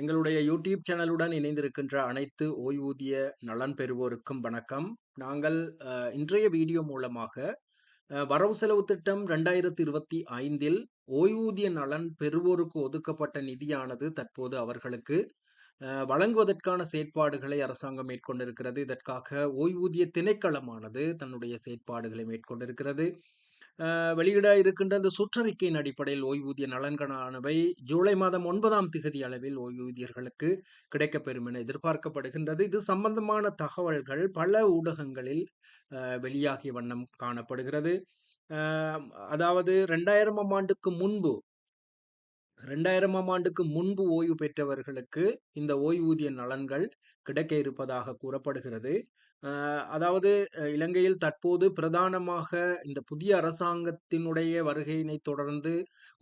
எங்களுடைய யூடியூப் சேனலுடன் இணைந்திருக்கின்ற அனைத்து ஓய்வூதிய நலன் பெறுவோருக்கும் வணக்கம். நாங்கள் இன்றைய வீடியோ மூலமாக வரவு செலவு திட்டம் ரெண்டாயிரத்தி இருபத்தி ஐந்தில் ஓய்வூதிய நலன் பெறுவோருக்கு ஒதுக்கப்பட்ட நிதியானது தற்போது அவர்களுக்கு வழங்குவதற்கான செயற்பாடுகளை அரசாங்கம் மேற்கொண்டிருக்கிறது. இதற்காக ஓய்வூதிய திணைக்களமானது தன்னுடைய செயற்பாடுகளை மேற்கொண்டிருக்கிறது. வெளியிட இருக்கின்ற இந்த சுற்றறிக்கையின் அடிப்படையில் ஓய்வூதிய நலன்களானவை ஜூலை மாதம் ஒன்பதாம் திகதி அளவில் ஓய்வூதியர்களுக்கு கிடைக்கப்பெறும் என எதிர்பார்க்கப்படுகின்றது. இது சம்பந்தமான தகவல்கள் பல ஊடகங்களில் அஹ், வெளியாகிய வண்ணம் காணப்படுகிறது. அதாவது ரெண்டாயிரமாம் ஆண்டுக்கு முன்பு ரெண்டாயிரமாம் ஆண்டுக்கு முன்பு ஓய்வு பெற்றவர்களுக்கு இந்த ஓய்வூதிய நலன்கள் கிடைக்க இருப்பதாக கூறப்படுகிறது. அதாவது இலங்கையில் தற்போது பிரதானமாக இந்த புதிய அரசாங்கத்தினுடைய வருகையினை தொடர்ந்து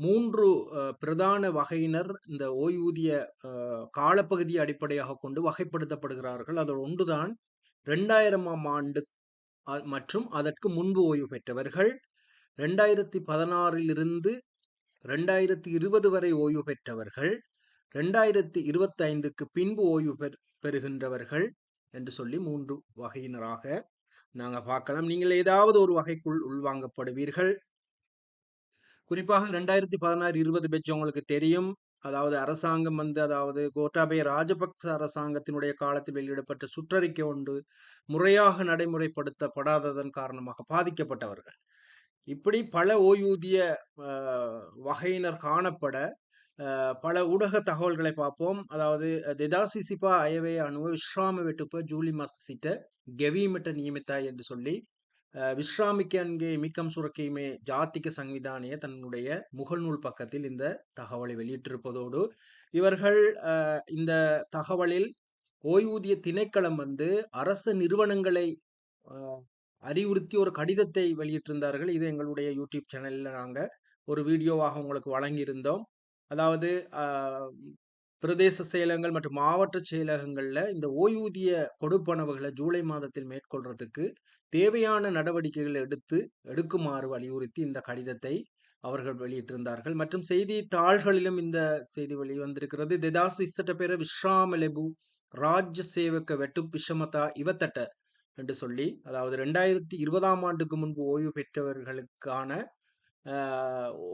மூன்று பிரதான வகையினர் இந்த ஓய்வூதிய காலப்பகுதியை அடிப்படையாக கொண்டு வகைப்படுத்தப்படுகிறார்கள். அதில் ஒன்றுதான் ரெண்டாயிரமாம் ஆண்டு மற்றும் அதற்கு முன்பு ஓய்வு பெற்றவர்கள். ரெண்டாயிரத்தி பதினாறிலிருந்து ரெண்டாயிரத்தி இருபது வரை ஓய்வு பெற்றவர்கள். ரெண்டாயிரத்தி இருபத்தி ஐந்துக்கு பின்பு ஓய்வு பெற் பெறுகின்றவர்கள். என்று சொல்லி மூன்று வகையினராக நாங்கள் பார்க்கலாம். நீங்கள் ஏதாவது ஒரு வகைக்குள் உள்வாங்கப்படுவீர்கள். குறிப்பாக ரெண்டாயிரத்தி பதினாறு இருபது பெட்ச் உங்களுக்கு தெரியும். அதாவது அரசாங்கம் வந்து அதாவது கோட்டாபய ராஜபக்ச அரசாங்கத்தினுடைய காலத்தில் வெளியிடப்பட்ட சுற்றறிக்கை ஒன்று முறையாக நடைமுறைப்படுத்தப்படாததன் காரணமாக பாதிக்கப்பட்டவர்கள். இப்படி பல ஓய்வூதிய அஹ், வகையினர் காணப்பட பல ஊடக தகவல்களை பார்ப்போம். அதாவது திதாசிசிபா அயவே அணுவ விஸ்ராம வெட்டுப்ப ஜூலி மசிட்ட ಗೆವೀಮಟ ನಿಯಮಿತ என்று சொல்லி விஸ்ராமிக்கன்கே மிக்கம் சுரக்கையுமே ஜாத்திக சங்கிதானிய தன்னுடைய முகல் நூல் பக்கத்தில் இந்த தகவலை வெளியிட்டிருப்பதோடு இவர்கள் இந்த தகவலில் ஓய்வூதிய திணைக்களம் வந்து அரசு நிறுவனங்களை அறிவுறுத்தி ஒரு கடிதத்தை வெளியிட்டிருந்தார்கள். இது எங்களுடைய யூடியூப் சேனலில் நாங்கள் ஒரு வீடியோவாக உங்களுக்கு வழங்கியிருந்தோம். அதாவது பிரதேச செயலகங்கள் மற்றும் மாவட்ட செயலகங்களில் இந்த ஓய்வூதிய கொடுப்பனவுகளை ஜூலை மாதத்தில் மேற்கொள்றதுக்கு தேவையான நடவடிக்கைகளை எடுத்து எடுக்குமாறு வலியுறுத்தி இந்த கடிதத்தை அவர்கள் வெளியிட்டிருந்தார்கள். மற்றும் செய்தித்தாள்களிலும் இந்த செய்தி வெளிவந்திருக்கிறது. தெதாஸ் இசட்ட பேர விஸ்ராமலெபு ராஜ்ய சேவக வெட்டு பிஷமதா இவத்தட்ட என்று சொல்லி அதாவது ரெண்டாயிரத்தி இருபதாம் ஆண்டுக்கு முன்பு ஓய்வு பெற்றவர்களுக்கான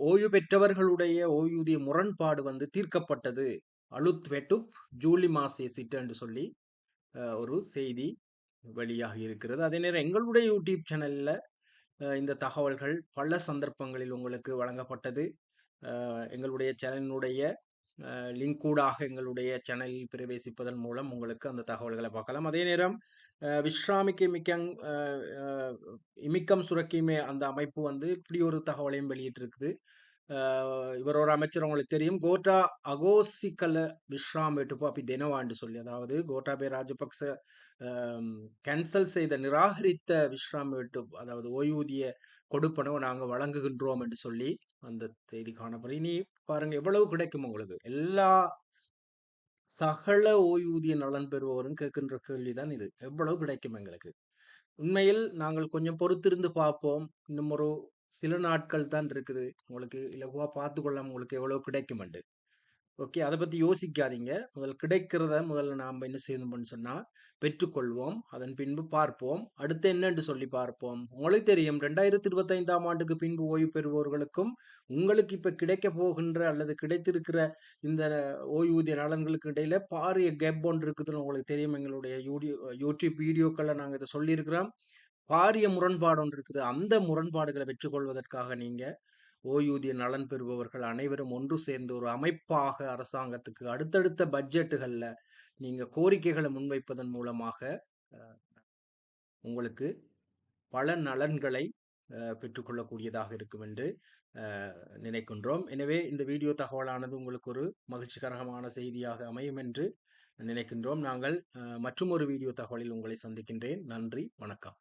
ஓய்வு பெற்றவர்களுடைய ஓய்வூதிய முரண்பாடு வந்து தீர்க்கப்பட்டது. அலுத் வெட்டுப் ஜூலி மாசே சிட்டு என்று சொல்லி ஒரு செய்தி வெளியாகி இருக்கிறது. அதே நேரம் எங்களுடைய யூடியூப் சேனல்ல இந்த தகவல்கள் பல சந்தர்ப்பங்களில் உங்களுக்கு வழங்கப்பட்டது. எங்களுடைய சேனலினுடைய லிங்க் கூடாக எங்களுடைய சேனலில் பிரவேசிப்பதன் மூலம் உங்களுக்கு அந்த தகவல்களை பார்க்கலாம். அதே நேரம் விஸ்ராமிக்கு மிக்கங் இமிக்கம் சுரக்கியுமே அந்த அமைப்பு வந்து இப்படி ஒரு தகவலையும் வெளியிட்டிருக்குது. இவரோட அமைச்சர் உங்களுக்கு தெரியும். கோட்டா அகோசிக்கல விஸ்ராம் வெட்டுப்போ அப்படி தினவாண்டு சொல்லி அதாவது கோட்டாபே ராஜபக்ச கேன்சல் செய்த நிராகரித்த விஸ்ராம் வெட்டு அதாவது ஓய்வூதிய கொடுப்பனவை நாங்கள் வழங்குகின்றோம் என்று சொல்லி அந்த செய்தி காணப்படும் இனி பாருங்க எவ்வளவு கிடைக்கும் உங்களுக்கு? எல்லா சகல ஓய்வூதிய நலன் பெறுபவரும் கேட்கின்ற கேள்விதான் இது. எவ்வளவு கிடைக்கும் எங்களுக்கு? உண்மையில் நாங்கள் கொஞ்சம் பொறுத்திருந்து பார்ப்போம். இன்னும் ஒரு சில நாட்கள் தான் இருக்குது. உங்களுக்கு இலகுவாக பார்த்து கொள்ளலாம் உங்களுக்கு எவ்வளவு கிடைக்குமெண்டு ஓகே அதை பற்றி யோசிக்காதீங்க. முதல் கிடைக்கிறத முதல்ல நாம் என்ன செய்யணும்னு சொன்னால் பெற்றுக்கொள்வோம். அதன் பின்பு பார்ப்போம். அடுத்து என்னென்று சொல்லி பார்ப்போம். உங்களுக்கு தெரியும். ரெண்டாயிரத்தி இருபத்தைந்தாம் ஆண்டுக்கு பின்பு ஓய்வு பெறுபவர்களுக்கும் உங்களுக்கு இப்போ கிடைக்க போகின்ற அல்லது கிடைத்திருக்கிற இந்த ஓய்வூதிய நலன்களுக்கு இடையில பாரிய கேப் ஒன்று இருக்குதுன்னு உங்களுக்கு தெரியும். எங்களுடைய யூடியூ யூடியூப் வீடியோக்களில் நாங்கள் இதை சொல்லியிருக்கிறோம். பாரிய முரண்பாடு ஒன்று இருக்குது. அந்த முரண்பாடுகளை பெற்றுக்கொள்வதற்காக நீங்கள் ஓய்வூதிய நலன் பெறுபவர்கள் அனைவரும் ஒன்று சேர்ந்து ஒரு அமைப்பாக அரசாங்கத்துக்கு அடுத்தடுத்த பட்ஜெட்டுகளில் நீங்கள் கோரிக்கைகளை முன்வைப்பதன் மூலமாக உங்களுக்கு பல நலன்களை பெற்றுக்கொள்ளக்கூடியதாக இருக்கும் என்று நினைக்கின்றோம். எனவே இந்த வீடியோ தகவலானது உங்களுக்கு ஒரு மகிழ்ச்சிகரமான செய்தியாக அமையும் என்று நினைக்கின்றோம். நாங்கள் மற்றும் ஒரு வீடியோ தகவலில் உங்களை சந்திக்கின்றேன். நன்றி வணக்கம்.